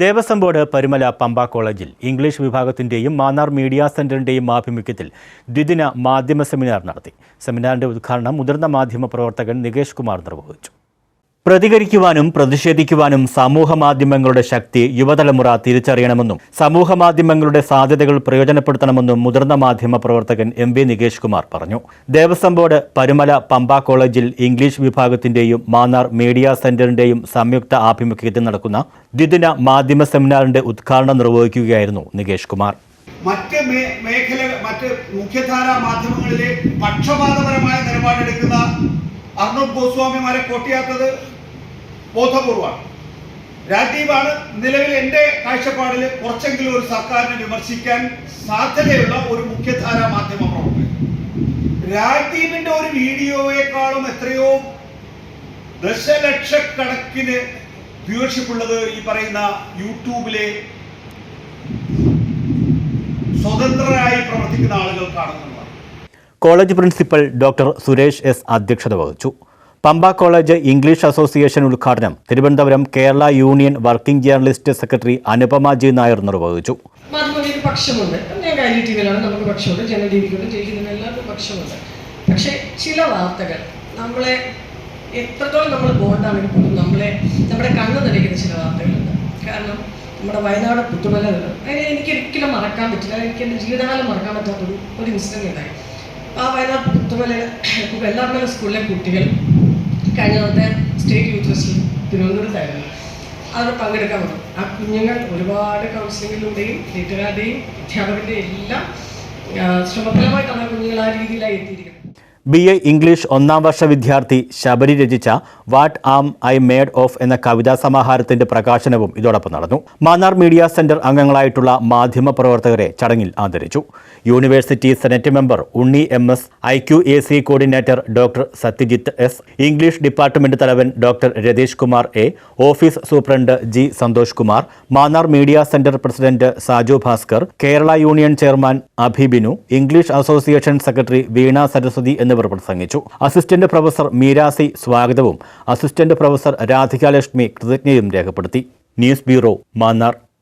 Devaswom board Parumala Pampa കോളേജിൽ English വിഭാഗത്തിന്റെയും Mannar media സെന്ററിന്റെയും ആഭിമുഖ്യത്തിൽ ദ്വിദിന മാധ്യമ സെമിനാർ നടത്തി. സെമിനാറിന്റെ ഉദ്ഘാടനം മുതിർന്ന മാധ്യമ പ്രവർത്തകൻ നികേഷ് കുമാർ നിർവഹിച്ചു. പ്രതികരിക്കുവാനും പ്രതിഷേധിക്കുവാനും സമൂഹ മാധ്യമങ്ങളുടെ ശക്തി യുവതലമുറ തിരിച്ചറിയണമെന്നും സമൂഹ മാധ്യമങ്ങളുടെ സാധ്യതകൾ പ്രയോജനപ്പെടുത്തണമെന്നും മുതിർന്ന മാധ്യമ പ്രവർത്തകൻ എം വി നികേഷ് കുമാർ പറഞ്ഞു. ദേവസ്വം ബോർഡ് പരുമല പമ്പ കോളേജിൽ ഇംഗ്ലീഷ് വിഭാഗത്തിന്റെയും മാന്നാർ മീഡിയ സെന്ററിന്റെയും സംയുക്ത ആഭിമുഖ്യത്തിൽ നടക്കുന്ന ദ്വിദിന മാധ്യമ സെമിനാറിന്റെ ഉദ്ഘാടനം നിർവഹിക്കുകയായിരുന്നു നികേഷ് കുമാർ. മറ്റ് മേഖല മറ്റ് മുഖ്യധാര മാധ്യമങ്ങളിലെ പക്ഷപാതപരമായ നിലപാടെടുക്കുന്ന അർണബ് ഗോസ്വാമിമാരെ കൊട്ടിയാത്തത് ബോധപൂർവമാണ് രാജീവാണ് നിലവിൽ എന്റെ കാഴ്ചപ്പാടിൽ കുറച്ചെങ്കിലും ഒരു സർക്കാരിനെ വിമർശിക്കാൻ സാധ്യതയുള്ള ഒരു മുഖ്യധാര മാധ്യമ പ്രവർത്തകൻ. രാജീവിന്റെ ഒരു വീഡിയോയെക്കാളും എത്രയോ ദശലക്ഷക്കണക്കിന് വ്യൂവർഷിപ്പ് ഉള്ളത് ഈ പറയുന്ന യൂട്യൂബിലെ സ്വതന്ത്രരായി പ്രവർത്തിക്കുന്ന ആളുകൾക്കാണെന്നുള്ളതാണ് college principal doctor Suresh S അധ്യക്ഷത വഹിച്ചു. പമ്പ കോളേജ് ഇംഗ്ലീഷ് അസോസിയേഷൻ ഉദ്ഘാടനം. Thiruvananthapuram Kerala union working journalist secretary Anupama G Nair നിർവഹിച്ചു. പക്ഷമുണ്ട്. നമുക്ക് പക്ഷമുണ്ട്. ജന ടി എല്ലാവർക്കും പക്ഷമുണ്ട്. പക്ഷേ ചില വാർത്തകൾ നമ്മളെ എത്രത്തോളം നമ്മൾ ബോണ്ടാണെങ്കിൽ പോലും നമ്മളെ നമ്മുടെ കണ്ണ് നിറയ്ക്കുന്ന ചില വാർത്തകളുണ്ട്. കാരണം നമ്മുടെ വയനാട് പുത്തുമല അതിനെ എനിക്ക് ഒരിക്കലും മറക്കാൻ പറ്റില്ല. എനിക്ക് എന്റെ ജീവിതകാലം മറക്കാൻ പറ്റാത്തൊരു ഒരു ഇൻസിഡന്റ് ഉണ്ടായി. ആ വയനാട് പുത്തുമല വെള്ളാർമല സ്കൂളിലെ കുട്ടികൾ കഴിഞ്ഞ തവണത്തെ സ്റ്റേറ്റ് യൂത്ത് ഫെസ്റ്റിവൽ തിരുവനന്തപുരത്തായിരുന്നു. അവിടെ പങ്കെടുക്കാൻ പറ്റും ആ കുഞ്ഞുങ്ങൾ ഒരുപാട് കൗൺസിലിങ്ങിലൂടെയും വീട്ടുകാരുടെയും അധ്യാപകരുടെയും എല്ലാം ശ്രമഫലമായിട്ടാണ് കുഞ്ഞുങ്ങൾ ആ രീതിയിലായി എത്തിയിരിക്കുന്നത്. ബി എ ഇംഗ്ലീഷ് ഒന്നാം വർഷ വിദ്യാർത്ഥി ശബരി രചിച്ച what am I made of എന്ന കവിതാ സമാഹാരത്തിന്റെ പ്രകാശനവും ഇതോടൊപ്പം നടന്നു. മാന്നാർ മീഡിയ സെന്റർ അംഗങ്ങളായിട്ടുള്ള മാധ്യമ പ്രവർത്തകരെ ചടങ്ങിൽ ആദരിച്ചു. University senate member Unni M S I Q A C coordinator doctor Satyajith S English department തലവൻ doctor Ratheesh Kumar A office superintendent G Santhosh Kumar Mannar media centre president Saju Bhaskar Kerala union chairman Abhibinu English association secretary Veena Saraswathi എന്നിവർ പ്രസംഗിച്ചു. Assistant professor മീരാസി സ്വാഗതവും assistant professor Radhikalakshmi കൃതജ്ഞതയും രേഖപ്പെടുത്തി. News bureau Mannar.